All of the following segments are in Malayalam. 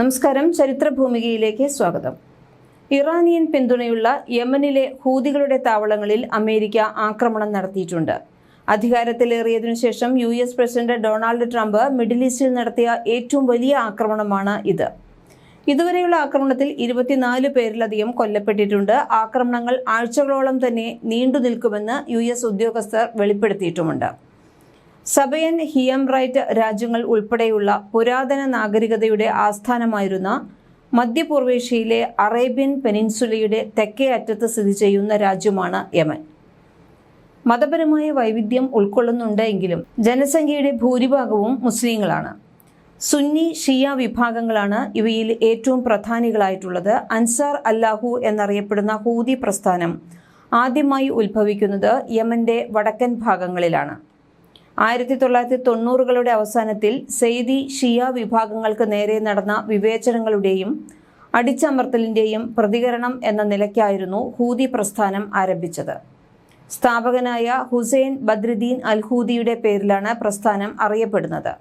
നമസ്കാരം. ചരിത്രഭൂമികയിലേക്ക് സ്വാഗതം. ഇറാനിയൻ പിന്തുണയുള്ള യമനിലെ ഹൂതികളുടെ താവളങ്ങളിൽ അമേരിക്ക ആക്രമണം നടത്തിയിട്ടുണ്ട്. അധികാരത്തിലേറിയതിനു ശേഷം U S president Donald Trump middle ഈസ്റ്റിൽ നടത്തിയ ഏറ്റവും വലിയ ആക്രമണമാണ് ഇത്. ഇതുവരെയുള്ള ആക്രമണത്തിൽ ഇരുപത്തിനാല് പേരിലധികം കൊല്ലപ്പെട്ടിട്ടുണ്ട്. ആക്രമണങ്ങൾ ആഴ്ചകളോളം തന്നെ നീണ്ടു നിൽക്കുമെന്ന് യു എസ് ഉദ്യോഗസ്ഥർ വെളിപ്പെടുത്തിയിട്ടുമുണ്ട്. സബയൻ ഹിയം റൈറ്റ് രാജ്യങ്ങൾ ഉൾപ്പെടെയുള്ള പുരാതന നാഗരികതയുടെ ആസ്ഥാനമായിരുന്ന മധ്യപൂർവേഷ്യയിലെ അറേബ്യൻ പെനിൻസുലയുടെ തെക്കേ അറ്റത്ത് സ്ഥിതി ചെയ്യുന്ന രാജ്യമാണ് യമൻ. മതപരമായ വൈവിധ്യം ഉൾക്കൊള്ളുന്നുണ്ട് എങ്കിലും ജനസംഖ്യയുടെ ഭൂരിഭാഗവും മുസ്ലിങ്ങളാണ്. സുന്നി ഷിയ വിഭാഗങ്ങളാണ് ഇവയിൽ ഏറ്റവും പ്രധാനികളായിട്ടുള്ളത്. അൻസാർ അല്ലാഹു എന്നറിയപ്പെടുന്ന ഹൂതി പ്രസ്ഥാനം ആദ്യമായി ഉത്ഭവിക്കുന്നത് യമന്റെ വടക്കൻ ഭാഗങ്ങളിലാണ്. ആയിരത്തി തൊള്ളായിരത്തി തൊണ്ണൂറുകളുടെ അവസാനത്തിൽ സെയ്ദി ഷിയ വിഭാഗങ്ങൾക്ക് നേരെ നടന്ന വിവേചനങ്ങളുടെയും അടിച്ചമർത്തലിന്റെയും പ്രതികരണം എന്ന നിലയ്ക്കായിരുന്നു ഹൂതി പ്രസ്ഥാനം ആരംഭിച്ചത്. സ്ഥാപകനായ ഹുസൈൻ ബദ്രുദ്ദീൻ അൽ ഹൂദിയുടെ പേരിലാണ് പ്രസ്ഥാനം അറിയപ്പെടുന്നത്.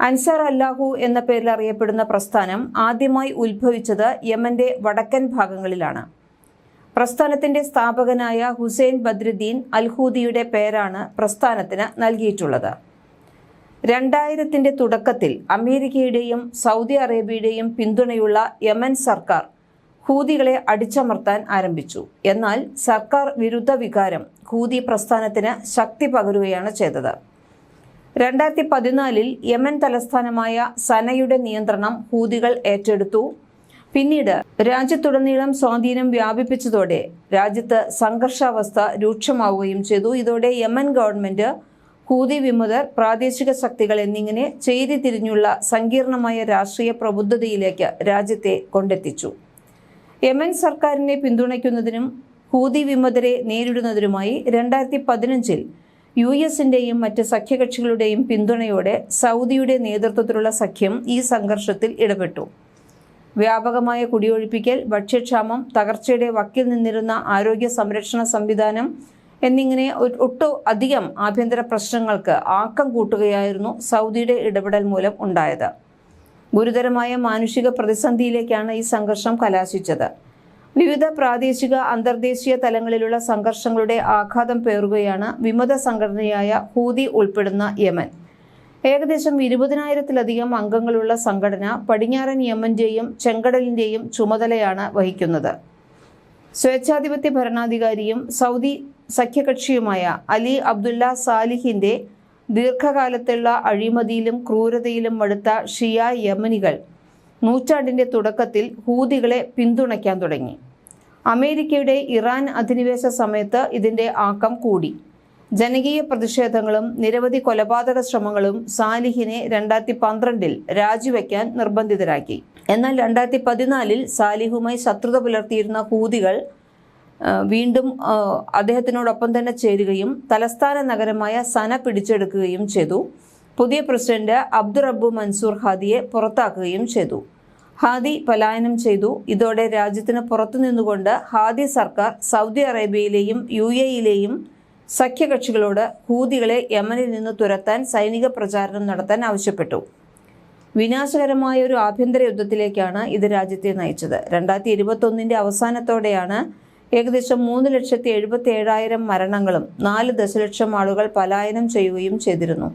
അൻസാർ അല്ലാഹു എന്ന പേരിൽ അറിയപ്പെടുന്ന പ്രസ്ഥാനം ആദ്യമായി ഉത്ഭവിച്ചത് യമന്റെ വടക്കൻ ഭാഗങ്ങളിലാണ്. പ്രസ്ഥാനത്തിന്റെ സ്ഥാപകനായ ഹുസൈൻ ബദ്രുദ്ദീൻ അൽഹൂദിയുടെ പേരാണ് പ്രസ്ഥാനത്തിന് നൽകിയിട്ടുള്ളത്. രണ്ടായിരത്തിന്റെ തുടക്കത്തിൽ അമേരിക്കയുടെയും സൗദി അറേബ്യയുടെയും പിന്തുണയുള്ള യമൻ സർക്കാർ ഹൂതികളെ അടിച്ചമർത്താൻ ആരംഭിച്ചു. എന്നാൽ സർക്കാർ വിരുദ്ധ വികാരം ഹൂതി പ്രസ്ഥാനത്തിന് ശക്തി പകരുകയാണ് ചെയ്തത്. രണ്ടായിരത്തി പതിനാലിൽ യമൻ തലസ്ഥാനമായ സനയുടെ നിയന്ത്രണം ഹൂതികൾ ഏറ്റെടുത്തു. പിന്നീട് രാജ്യത്തുടനീളം സ്വാധീനം വ്യാപിപ്പിച്ചതോടെ രാജ്യത്ത് സംഘർഷാവസ്ഥ രൂക്ഷമാവുകയും ചെയ്തു. ഇതോടെ യമൻ ഗവൺമെന്റ് ഹൂതി വിമതർ പ്രാദേശിക ശക്തികൾ എന്നിങ്ങനെ ചെയ്തി തിരിഞ്ഞുള്ള സങ്കീർണമായ രാഷ്ട്രീയ പ്രബുദ്ധതയിലേക്ക് രാജ്യത്തെ കൊണ്ടെത്തിച്ചു. യമൻ സർക്കാരിനെ പിന്തുണയ്ക്കുന്നതിനും ഹൂതി വിമതരെ നേരിടുന്നതിനുമായി രണ്ടായിരത്തി പതിനഞ്ചിൽ യു എസിന്റെയും മറ്റ് സഖ്യകക്ഷികളുടെയും പിന്തുണയോടെ സൗദിയുടെ നേതൃത്വത്തിലുള്ള സഖ്യം ഈ സംഘർഷത്തിൽ ഇടപെട്ടു. വ്യാപകമായ കുടിയൊഴിപ്പിക്കൽ ഭക്ഷ്യക്ഷാമം തകർച്ചയുടെ വക്കിൽ നിന്നിരുന്ന ആരോഗ്യ സംരക്ഷണ സംവിധാനം എന്നിങ്ങനെ ഒട്ടു അധികം ആഭ്യന്തര പ്രശ്നങ്ങൾക്ക് ആക്കം കൂട്ടുകയായിരുന്നു സൗദിയുടെ ഇടപെടൽ മൂലം ഉണ്ടായത്. ഗുരുതരമായ മാനുഷിക പ്രതിസന്ധിയിലേക്കാണ് ഈ സംഘർഷം കലാശിച്ചത്. വിവിധ പ്രാദേശിക അന്തർദേശീയ തലങ്ങളിലുള്ള സംഘർഷങ്ങളുടെ ആഘാതം പേറുകയാണ് വിമത സംഘടനയായ ഹൂതി ഉൾപ്പെടുന്ന യമൻ. ഏകദേശം ഇരുപതിനായിരത്തിലധികം അംഗങ്ങളുള്ള സംഘടന പടിഞ്ഞാറൻ യമന്റെയും ചെങ്കടലിന്റെയും ചുമതലയാണ് വഹിക്കുന്നത്. സ്വേച്ഛാധിപത്യ ഭരണാധികാരിയും സൗദി സഖ്യകക്ഷിയുമായ അലി അബ്ദുല്ല സാലിഹിന്റെ ദീർഘകാലത്തുള്ള അഴിമതിയിലും ക്രൂരതയിലും മടുത്ത ഷിയ യമനികൾ നൂറ്റാണ്ടിന്റെ തുടക്കത്തിൽ ഹൂതികളെ പിന്തുണയ്ക്കാൻ തുടങ്ങി. അമേരിക്കയുടെ ഇറാൻ അധിനിവേശ സമയത്ത് ഇതിന്റെ ആക്കം കൂടി. ജനകീയ പ്രതിഷേധങ്ങളും നിരവധി കൊലപാതക ശ്രമങ്ങളും സാലിഹിനെ രണ്ടായിരത്തി പന്ത്രണ്ടിൽ രാജിവെക്കാൻ നിർബന്ധിതരാക്കി. എന്നാൽ രണ്ടായിരത്തി പതിനാലിൽ സാലിഹുമായി ശത്രുത പുലർത്തിയിരുന്ന ഹൂതികൾ വീണ്ടും അദ്ദേഹത്തിനോടൊപ്പം തന്നെ ചേരുകയും തലസ്ഥാന നഗരമായ സന പിടിച്ചെടുക്കുകയും ചെയ്തു. പുതിയ പ്രസിഡന്റ് അബ്ദുറബ്ബു മൻസൂർ ഹാദിയെ പുറത്താക്കുകയും ചെയ്തു. ഹാദി പലായനം ചെയ്തു. ഇതോടെ രാജ്യത്തിന് പുറത്തു നിന്നുകൊണ്ട് ഹാദി സർക്കാർ സൗദി അറേബ്യയിലെയും യു എയിലെയും സഖ്യകക്ഷികളോട് ഹൂതികളെ യമനിൽ നിന്ന് തുരത്താൻ സൈനിക പ്രചാരണം നടത്താൻ ആവശ്യപ്പെട്ടു. വിനാശകരമായ ഒരു ആഭ്യന്തര യുദ്ധത്തിലേക്കാണ് ഇത് രാജ്യത്തെ നയിച്ചത്. രണ്ടായിരത്തി ഇരുപത്തൊന്നിന്റെ അവസാനത്തോടെയാണ് ഏകദേശം മൂന്ന് ലക്ഷത്തി എഴുപത്തി ഏഴായിരം മരണങ്ങളും നാല് ദശലക്ഷം ആളുകൾ പലായനം ചെയ്യുകയും ചെയ്തിരുന്നു.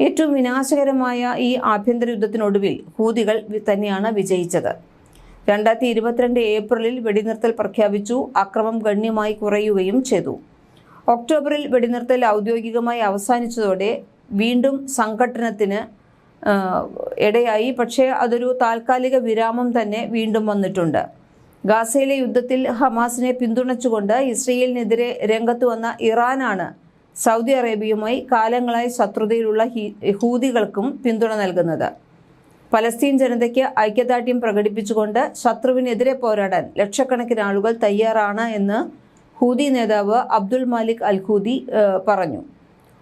ഏറ്റവും വിനാശകരമായ ഈ ആഭ്യന്തര യുദ്ധത്തിനൊടുവിൽ ഹൂതികൾ തന്നെയാണ് വിജയിച്ചത്. രണ്ടായിരത്തി ഇരുപത്തിരണ്ട് ഏപ്രിലിൽ വെടിനിർത്തൽ പ്രഖ്യാപിച്ചു അക്രമം ഗണ്യമായി കുറയുകയും ചെയ്തു. ഒക്ടോബറിൽ വെടിനിർത്തൽ ഔദ്യോഗികമായി അവസാനിച്ചതോടെ വീണ്ടും സംഘട്ടനത്തിന് ഇടയായി. പക്ഷേ അതൊരു താൽക്കാലിക വിരാമം തന്നെ വീണ്ടും വന്നിട്ടുണ്ട്. ഗാസയിലെ യുദ്ധത്തിൽ ഹമാസിനെ പിന്തുണച്ചുകൊണ്ട് ഇസ്രയേലിനെതിരെ രംഗത്ത് വന്ന ഇറാനാണ് സൗദി അറേബ്യയുമായി കാലങ്ങളായി ശത്രുതയിലുള്ള ഹൂതികൾക്കും പിന്തുണ നൽകുന്നത്. പലസ്തീൻ ജനതയ്ക്ക് ഐക്യദാർഢ്യം പ്രകടിപ്പിച്ചുകൊണ്ട് ശത്രുവിനെതിരെ പോരാടാൻ ലക്ഷക്കണക്കിന് ആളുകൾ തയ്യാറാണ് എന്ന് ഹൂതി നേതാവ് അബ്ദുൽ മാലിക് അൽ പറഞ്ഞു.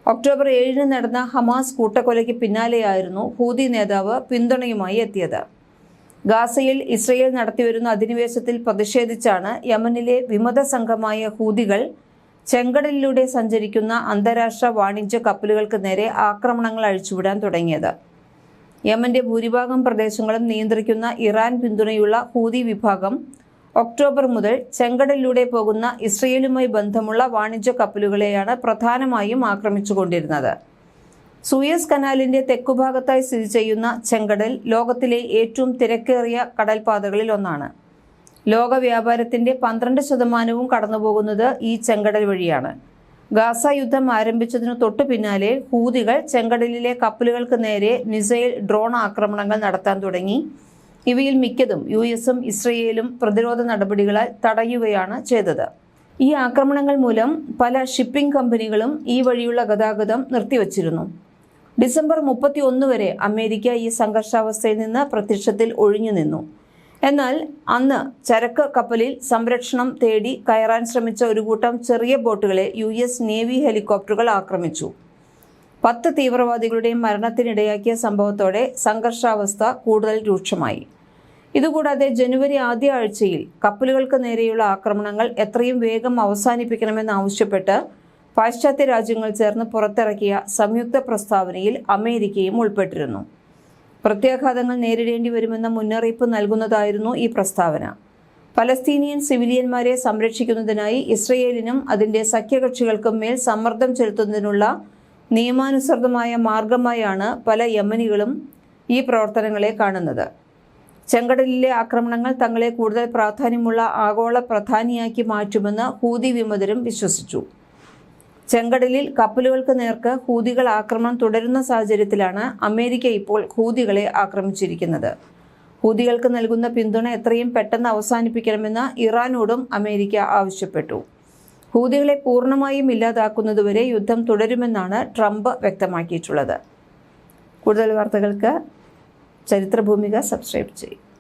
ഒക്ടോബർ ഏഴിന് നടന്ന ഹമാസ് കൂട്ടക്കൊലയ്ക്ക് പിന്നാലെയായിരുന്നു ഹൂദി നേതാവ് പിന്തുണയുമായി എത്തിയത്. ഗാസയിൽ ഇസ്രയേൽ നടത്തിവരുന്ന അധിനിവേശത്തിൽ പ്രതിഷേധിച്ചാണ് യമനിലെ വിമത സംഘമായ ഹൂതികൾ ചെങ്കടലിലൂടെ സഞ്ചരിക്കുന്ന അന്താരാഷ്ട്ര വാണിജ്യ കപ്പലുകൾക്ക് നേരെ ആക്രമണങ്ങൾ അഴിച്ചുവിടാൻ തുടങ്ങിയത്. യമന്റെ ഭൂരിഭാഗം പ്രദേശങ്ങളും നിയന്ത്രിക്കുന്ന ഇറാൻ പിന്തുണയുള്ള ഹൂദി വിഭാഗം ഒക്ടോബർ മുതൽ ചെങ്കടലിലൂടെ പോകുന്ന ഇസ്രയേലുമായി ബന്ധമുള്ള വാണിജ്യ കപ്പലുകളെയാണ് പ്രധാനമായും ആക്രമിച്ചുകൊണ്ടിരുന്നത്. സൂയസ് കനാലിന്റെ തെക്കുഭാഗത്തായി സ്ഥിതി ചെയ്യുന്ന ചെങ്കടൽ ലോകത്തിലെ ഏറ്റവും തിരക്കേറിയ കടൽപാതകളിൽ ഒന്നാണ്. ലോക വ്യാപാരത്തിന്റെ പന്ത്രണ്ട് ശതമാനവും കടന്നുപോകുന്നത് ഈ ചെങ്കടൽ വഴിയാണ്. ഗാസ യുദ്ധം ആരംഭിച്ചതിനു തൊട്ടു പിന്നാലെ ഹൂതികൾ ചെങ്കടലിലെ കപ്പലുകൾക്ക് നേരെ മിസൈൽ ഡ്രോൺ ആക്രമണങ്ങൾ നടത്താൻ തുടങ്ങി. ഇവയിൽ മിക്കതും യു എസും ഇസ്രയേലും പ്രതിരോധ നടപടികളാൽ തടയുകയാണ് ചെയ്തത്. ഈ ആക്രമണങ്ങൾ മൂലം പല ഷിപ്പിംഗ് കമ്പനികളും ഈ വഴിയുള്ള ഗതാഗതം നിർത്തിവച്ചിരുന്നു. ഡിസംബർ മുപ്പത്തി ഒന്ന് വരെ അമേരിക്ക ഈ സംഘർഷാവസ്ഥയിൽ നിന്ന് പ്രത്യക്ഷത്തിൽ ഒഴിഞ്ഞു നിന്നു. എന്നാൽ അന്ന് ചരക്ക് കപ്പലിൽ സംരക്ഷണം തേടി കയറാൻ ശ്രമിച്ച ഒരു കൂട്ടം ചെറിയ ബോട്ടുകളെ യു എസ് നേവി ഹെലികോപ്റ്ററുകൾ ആക്രമിച്ചു. പത്ത് തീവ്രവാദികളുടെയും മരണത്തിനിടയാക്കിയ സംഭവത്തോടെ സംഘർഷാവസ്ഥ കൂടുതൽ രൂക്ഷമായി. ഇതുകൂടാതെ ജനുവരി ആദ്യ ആഴ്ചയിൽ കപ്പലുകൾക്ക് നേരെയുള്ള ആക്രമണങ്ങൾ എത്രയും വേഗം അവസാനിപ്പിക്കണമെന്നാവശ്യപ്പെട്ട് പാശ്ചാത്യ രാജ്യങ്ങൾ ചേർന്ന് പുറത്തിറക്കിയ സംയുക്ത പ്രസ്താവനയിൽ അമേരിക്കയും ഉൾപ്പെട്ടിരുന്നു. പ്രത്യാഘാതങ്ങൾ നേരിടേണ്ടി വരുമെന്ന മുന്നറിയിപ്പ് നൽകുന്നതായിരുന്നു ഈ പ്രസ്താവന. പലസ്തീനിയൻ സിവിലിയന്മാരെ സംരക്ഷിക്കുന്നതിനായി ഇസ്രയേലിനും അതിന്റെ സഖ്യകക്ഷികൾക്കും മേൽ സമ്മർദ്ദം ചെലുത്തുന്നതിനുള്ള നിയമാനുസൃതമായ മാർഗമായാണ് പല യമനികളും ഈ പ്രവർത്തനങ്ങളെ കാണുന്നത്. ചെങ്കടലിലെ ആക്രമണങ്ങൾ തങ്ങളെ കൂടുതൽ പ്രാധാന്യമുള്ള ആഗോള പ്രധാനിയാക്കി മാറ്റുമെന്ന് ഹൂതി വിമതരും വിശ്വസിച്ചു. ചെങ്കടലിൽ കപ്പലുകൾക്ക് നേർക്ക് ഹൂതികൾ ആക്രമണം തുടരുന്ന സാഹചര്യത്തിലാണ് അമേരിക്ക ഇപ്പോൾ ഹൂതികളെ ആക്രമിച്ചിരിക്കുന്നത്. ഹൂതികൾക്ക് നൽകുന്ന പിന്തുണ എത്രയും പെട്ടെന്ന് അവസാനിപ്പിക്കണമെന്ന് ഇറാനോടും അമേരിക്ക ആവശ്യപ്പെട്ടു. ഹൂതികളെ പൂർണമായും ഇല്ലാതാക്കുന്നതുവരെ യുദ്ധം തുടരുമെന്നാണ് ട്രംപ് വ്യക്തമാക്കിയിട്ടുള്ളത്. കൂടുതൽ വാർത്തകൾക്ക് ചരിത്രഭൂമിക സബ്സ്ക്രൈബ് ചെയ്യും.